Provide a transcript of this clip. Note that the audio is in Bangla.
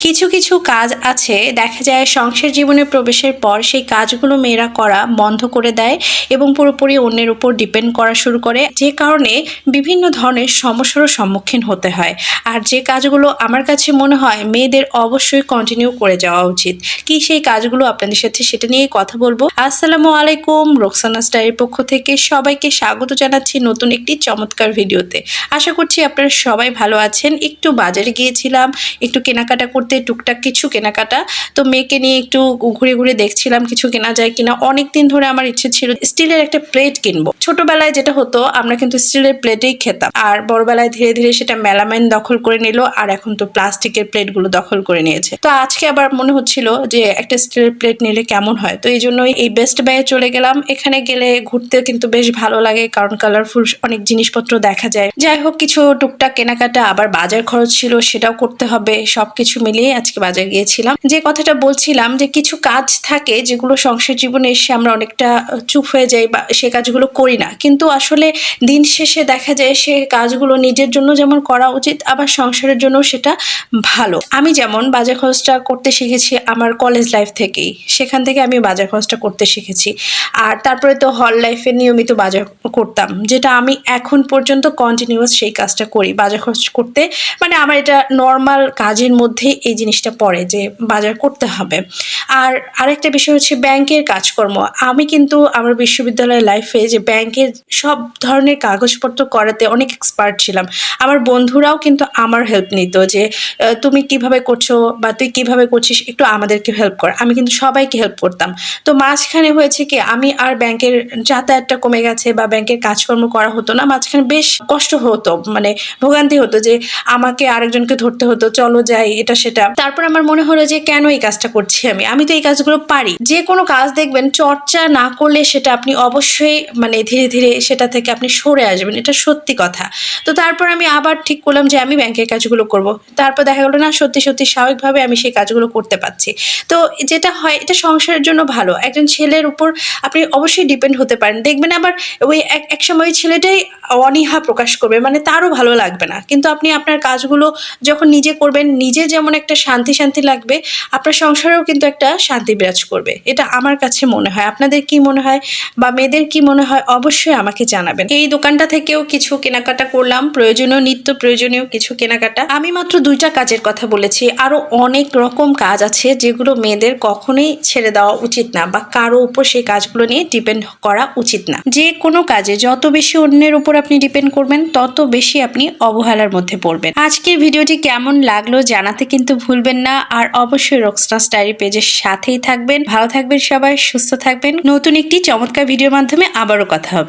কিছু কিছু কাজ আছে, দেখা যায় সংসার জীবনে প্রবেশের পর সেই কাজগুলো মেয়েরা করা বন্ধ করে দেয় এবং পুরোপুরি অন্যের উপর ডিপেন্ড করা শুরু করে। যে কারণে বিভিন্ন ধরনের সমস্যারও সম্মুখীন হতে হয়। আর যে কাজগুলো আমার কাছে মনে হয় মেয়েদের অবশ্যই কন্টিনিউ করে যাওয়া উচিত। কি সেই কাজগুলো আপনাদের সাথে সেটা নিয়ে কথা বলব। আসসালামু আলাইকুম, রোকসানা স্টাইলের পক্ষ থেকে সবাইকে স্বাগত জানাচ্ছি নতুন একটি চমৎকার ভিডিওতে। আশা করছি আপনারা সবাই ভালো আছেন। একটু বাজারে গিয়েছিলাম, একটু কেনাকাটা করতে টুকটাক কিছু কেনাকাটা। তো মেয়েকে নিয়ে একটু ঘুরে ঘুরে দেখছিলাম কিছু কেনা যায় কিনা। অনেক দিন ধরে আমার ইচ্ছে ছিল স্টিলের একটা প্লেট কিনবো। ছোটবেলায় যেটা হতো, আমরা কিন্তু স্টিলের প্লেটেই খেতাম। আর বড়বেলায় ধীরে ধীরে সেটা মেলামাইন দখল করে নিল, আর এখন তো প্লাস্টিকের প্লেটগুলো দখল করে নিয়েছে। তো আজকে আবার মনে হচ্ছিল যে একটা স্টিলের প্লেট নিলে কেমন হয়? তো এই জন্যই এই বেস্ট বায়ে চলে গেলাম। এখানে গেলে ঘুরতে কিন্তু বেশ ভালো লাগে, কারণ কালারফুল অনেক জিনিসপত্র দেখা যায়। যাই হোক, কিছু টুকটাক কেনাকাটা আবার বাজার খরচ ছিল, সেটাও করতে হবে। সবকিছু মিলিয়ে আজকে বাজার গিয়েছিলাম। যে কথাটা বলছিলাম যে কিছু কাজ থাকে যেগুলো সংসার জীবনে এসে আমরা অনেকটা চুপ হয়ে যাই বা সে কাজগুলো করি না। কিন্তু আসলে দিন শেষে দেখা যায় সে কাজগুলো নিজের জন্য যেমন করা উচিত, আবার সংসারের জন্য সেটা ভালো। আমি যেমন বাজার খরচটা করতে শিখেছি আমার কলেজ লাইফ থেকেই। সেখান থেকে আমি বাজার খরচটা করতে শিখেছি। আর তারপরে তো হল লাইফে নিয়মিত বাজার করতাম, যেটা আমি এখন পর্যন্ত কন্টিনিউয়াস সেই কাজটা করি। বাজার খরচ করতে মানে আমার এটা নর্মাল কাজের মধ্যে এই জিনিসটা পড়ে যে বাজার করতে হবে। আর আরেকটা বিষয় হচ্ছে ব্যাংকের কাজকর্ম। আমি কিন্তু আমার বিশ্ববিদ্যালয়ের লাইফে যে ব্যাংকের সব ধরনের কাগজপত্র করাতে অনেক এক্সপার্ট ছিলাম। আমার বন্ধুরাও কিন্তু আমার হেল্প নিত যে তুমি কীভাবে করছ বা তুই কীভাবে করছিস একটু আমাদেরকে হেল্প কর। আমি কিন্তু সবাইকে হেল্প করতাম। তো মাঝখানে হয়েছে কি, আমি আর ব্যাংকের যাতায়াতটা কমে গেছে বা ব্যাংকের কাজকর্ম করা হতো না। মাঝখানে বেশ কষ্ট হতো মানে ভোগান্তি হতো যে, আমাকে আরেকজনকে ধরতে হতো, চলো যাই, এটা সেটা। তারপর আমার মনে হলো যে, কেন এই কাজটা করছি আমি? আমি তো এই কাজগুলো পারি। যে কোনো কাজ দেখবেন, চর্চা না করলে সেটা আপনি অবশ্যই মানে ধীরে ধীরে সেটা থেকে আপনি সরে আসবেন। এটা সত্যি কথা। তো তারপর আমি আবার ঠিক করলাম যে, আমি ব্যাংকের কাজগুলো করব। তারপর দেখা গেলো, না, সত্যি সত্যি স্বাভাবিকভাবে আমি সেই কাজগুলো করতে পারছি। তো যেটা হয়, এটা সংসারের জন্য ভালো। একজন ছেলের উপর আপনি অবশ্যই ডিপেন্ড হতে পারেন। দেখবেন আবার ওই এক সময় ছেলেটাই অনীহা প্রকাশ করবে মানে তারও ভালো লাগবে না। কিন্তু আপনি আপনার কাজগুলো যখন নিজে করবেন, নিজে যেমন একটা শান্তি শান্তি লাগবে, আপনার সংসারেও কিন্তু একটা শান্তি বিরাজ করবে। এটা আমার কাছে মনে হয়। আপনাদের কি মনে হয় বা মেয়েদের কি মনে হয় অবশ্যই আমাকে জানাবেন। এই দোকানটা থেকেও কিছু কেনাকাটা করলাম, প্রয়োজনীয় নিত্য প্রয়োজনীয় কিছু কেনাকাটা। আমি মাত্র দুইটা কাজের কথা বলেছি। আরও অনেক রকম কাজ আছে যেগুলো মেয়েদের কখনোই ছেড়ে দেওয়া উচিত না বা কারও উপর সেই কাজগুলো নিয়ে ডিপেন্ড করা উচিত না। যে কোনো কাজে যত বেশি অন্যের উপর আপনি ডিপেন্ড করবেন, তত বেশি আপনি অবহেলার মধ্যে পড়বেন। আজকের ভিডিওটি কেমন লাগল জানাতে কিন্তু ভুলবেন না, আর অবশ্যই রক্সটাস ডায়েরি পেজের সাথেই থাকবেন। ভালো থাকবেন সবাই, সুস্থ থাকবেন। নতুন একটি চমৎকার ভিডিওর মাধ্যমে আবারও কথা হবে।